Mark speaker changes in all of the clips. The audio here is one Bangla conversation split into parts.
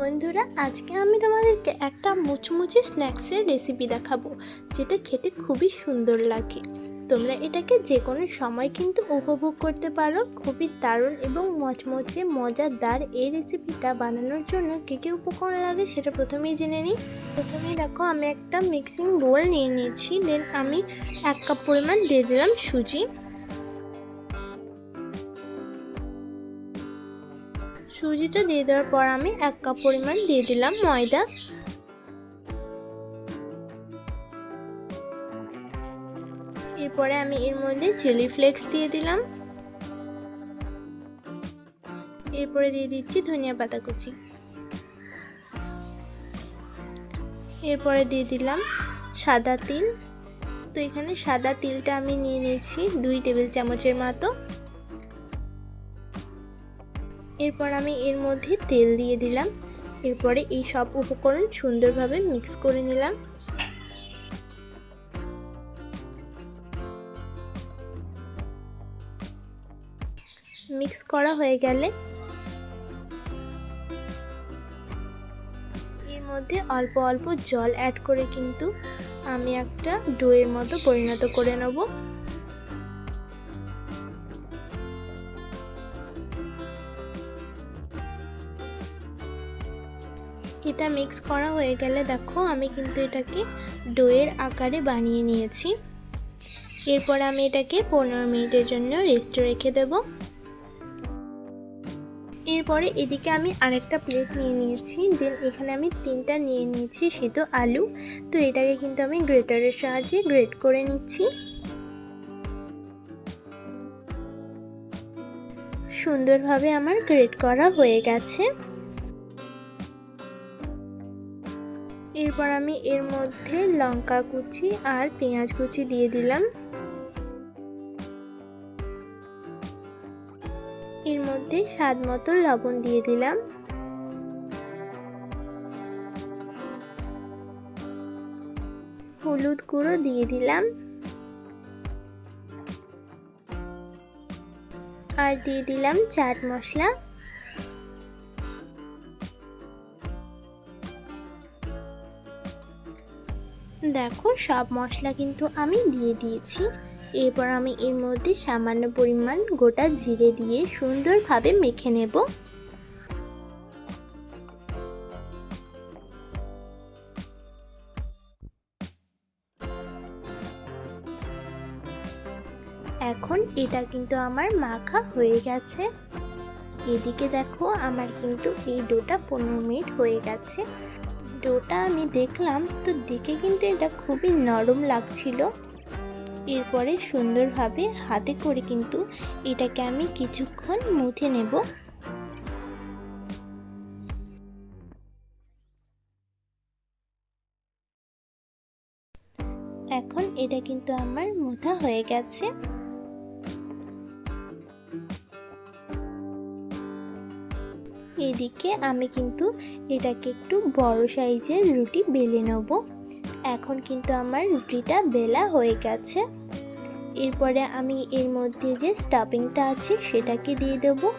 Speaker 1: বন্ধুরা, আজকে আমি তোমাদেরকে একটা মুচমুচে স্ন্যাক্সের রেসিপি দেখাবো, যেটা খেতে খুবই সুন্দর লাগে। তোমরা এটাকে যে কোনো সময় কিন্তু উপভোগ করতে পারো। খুবই দারুণ এবং মচমচে, মজাদার এই রেসিপিটা বানানোর জন্য কী কী উপকরণ লাগে সেটা প্রথমেই জেনে নিই। প্রথমেই দেখো, আমি একটা মিক্সিং বোল নিয়ে নিয়েছি। দেন আমি এক কাপ পরিমাণ দিয়ে দিলাম সুজি। সুজিটা দিয়ে দেওয়ার পর আমি এক কাপ পরিমাণ দিয়ে দিলাম ময়দা। এরপরে আমি এর মধ্যে চিলি ফ্লেক্স দিয়ে দিলাম। এরপরে দিয়ে দিচ্ছি ধনিয়া পাতা কুচি। এরপরে দিয়ে দিলাম সাদা তিল। তো এখানে সাদা তিলটা আমি নিয়ে নিয়েছি দুই টেবিল চামচের মতো। এরপর আমি এর মধ্যে তেল দিয়ে দিলাম। এরপরে এই সব উপকরণ সুন্দরভাবে মিক্স করে নিলাম। মিক্স করা হয়ে গেলে এর মধ্যে অল্প অল্প জল অ্যাড করে কিন্তু আমি একটা ডোয়ের মতো পরিণত করে নেব। এটা মিক্স করা হয়ে গেলে দেখো আমি কিন্তু এটাকে ডোয়ের আকারে বানিয়ে নিয়েছি। এরপর আমি এটাকে পনেরো মিনিটের জন্য রেস্টে রেখে দেব। এরপরে এদিকে আমি আরেকটা প্লেট নিয়ে নিয়েছি। দেন এখানে আমি তিনটা নিয়ে নিয়েছি সিদ্ধ আলু। তো এটাকে কিন্তু আমি গ্রেটারের সাহায্যে গ্রেট করে নিচ্ছি। সুন্দরভাবে আমার গ্রেট করা হয়ে গেছে। এরপর আমি এর মধ্যে লঙ্কা কুচি আর পেঁয়াজ কুচি দিয়ে দিলাম। এর মধ্যে স্বাদ মতো লবণ দিয়ে দিলাম। হলুদ গুঁড়ো দিয়ে দিলাম। আর দিয়ে দিলাম চাট মশলা। দেখো, সব মশলা কিন্তু আমি দিয়ে দিয়েছি। এরপর আমি এর মধ্যে সামান্য পরিমাণ গোটা জিরে দিয়ে সুন্দরভাবে মেখে নেব। এখন এটা কিন্তু আমার মাখা হয়ে গেছে। এদিকে দেখো, আমার কিন্তু এই ডোটা পনেরো মিনিট হয়ে গেছে। ডোটা আমি দেখলাম, তো দেখে কিন্তু এটা খুবই নরম লাগছিল। এরপরে সুন্দরভাবে হাতে করে কিন্তু এটাকে আমি কিছুক্ষণ মুথে নেব। এখন এটা কিন্তু আমার মুথা হয়ে গেছে। এদিকে আমি কিন্তু এটাকে একটু বড় সাইজের রুটি বেলে নেব। এখন কিন্তু আমার রুটিটা বেলা হয়ে গেছে। এরপরে আমি এর মধ্যে যে স্টাফিংটা আছে সেটাকে দিয়ে দেব।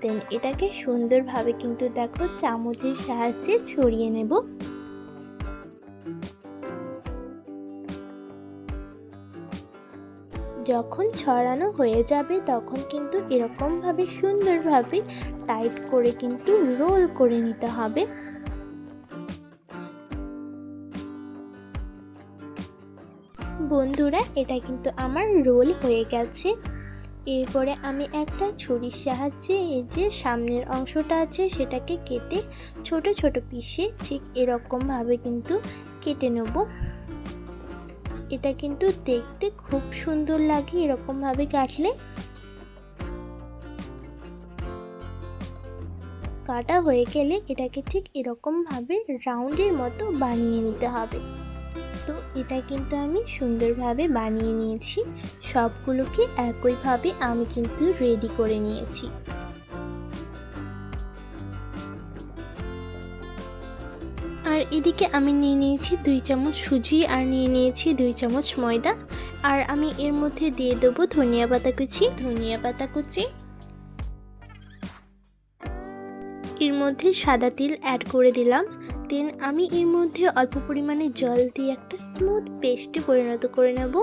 Speaker 1: দেন এটাকে সুন্দরভাবে কিন্তু দেখো চামচের সাহায্যে ছড়িয়ে নেব। যখন ছড়ানো হয়ে যাবে তখন কিন্তু এরকমভাবে সুন্দরভাবে টাইট করে কিন্তু রোল করে নিতে হবে। বন্ধুরা, এটা কিন্তু আমার রোল হয়ে গেছে। এরপরে আমি একটা ছুরির সাহায্যে এর যে সামনের অংশটা আছে সেটাকে কেটে ছোট ছোট পিসে ঠিক এরকমভাবে কিন্তু কেটে নেব। এটা কিন্তু দেখতে খুব সুন্দর লাগে এরকমভাবে কাটলে। কাটা হয়ে গেলে এটাকে ঠিক এরকমভাবে রাউন্ডের মতো বানিয়ে নিতে হবে। তো এটা কিন্তু আমি সুন্দরভাবে বানিয়ে নিয়েছি। সবগুলোকে একইভাবে আমি কিন্তু রেডি করে নিয়েছি। আর এদিকে আমি নিয়ে নিয়েছি দুই চামচ সুজি আর নিয়ে নিয়েছি দুই চামচ ময়দা। আর আমি এর মধ্যে দিয়ে দেবো ধনিয়া পাতা কুচি, ধনিয়া পাতা কুচি। এর মধ্যে সাদা তিল অ্যাড করে দিলাম। দেন আমি এর মধ্যে অল্প পরিমাণে জল দিয়ে একটা স্মুথ পেস্টে পরিণত করে নেব।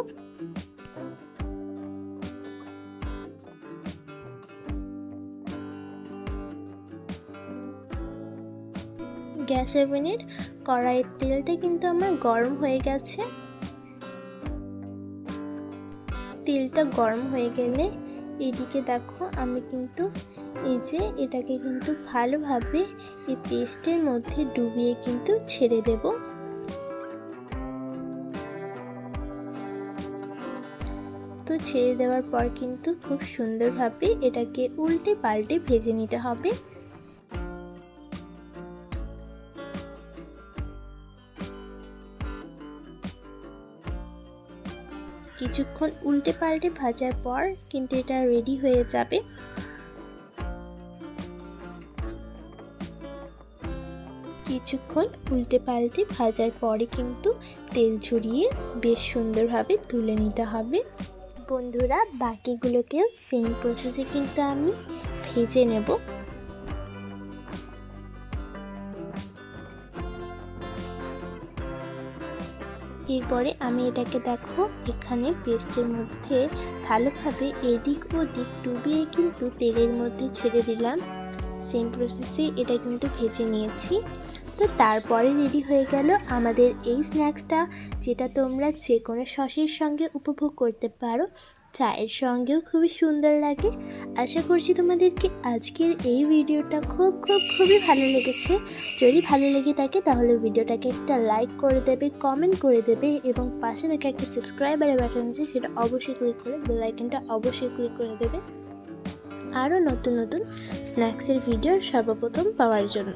Speaker 1: গ্যাস ওভেনের কড়াইয়ের তেলটা কিন্তু আমার গরম হয়ে গেছে। তেলটা গরম হয়ে গেলে এদিকে দেখো আমি কিন্তু এই যে এটাকে কিন্তু ভালোভাবে এই পেস্টের মধ্যে ডুবিয়ে কিন্তু ছেড়ে দেব। তো ছেড়ে দেওয়ার পর কিন্তু খুব সুন্দরভাবে এটাকে উল্টে পাল্টে ভেজে নিতে হবে। কিছুক্ষণ উল্টে পাল্টে ভাজার পর কিন্তু এটা রেডি হয়ে যাবে। কিছুক্ষণ উল্টে পাল্টে ভাজার পরে কিন্তু তেল ছড়িয়ে বেশ সুন্দরভাবে তুলে নিতে হবে। বন্ধুরা, বাকিগুলোকেও সেম প্রসেসে কিন্তু আমি ভেজে নেব। এরপরে আমি এটাকে দেখো, এখানে পেস্টের মধ্যে ভালোভাবে এদিক ওদিক ডুবিয়ে কিন্তু তেলের মধ্যে ছেড়ে দিলাম। সেম প্রসেসে এটা কিন্তু ভেজে নিয়েছি। তো তারপরে রেডি হয়ে গেল আমাদের এই স্ন্যাক্সটা যেটা তোমরা যে কোনো সসের সঙ্গে উপভোগ করতে পারো। চায়ের সঙ্গেও খুবই সুন্দর লাগে। আশা করছি তোমাদেরকে আজকের এই ভিডিওটা খুব খুব, খুবই ভালো লেগেছে। যদি ভালো লেগে থাকে তাহলে ভিডিওটাকে একটা লাইক করে দেবে কমেন্ট করে দেবে এবং পাশে থেকে একটা সাবস্ক্রাইবারের বাটন আছে সেটা অবশ্যই ক্লিক করে বেল আইকনটা অবশ্যই ক্লিক করে দেবে। আরও নতুন নতুন স্ন্যাক্সের ভিডিও সর্বপ্রথম পাওয়ার জন্য।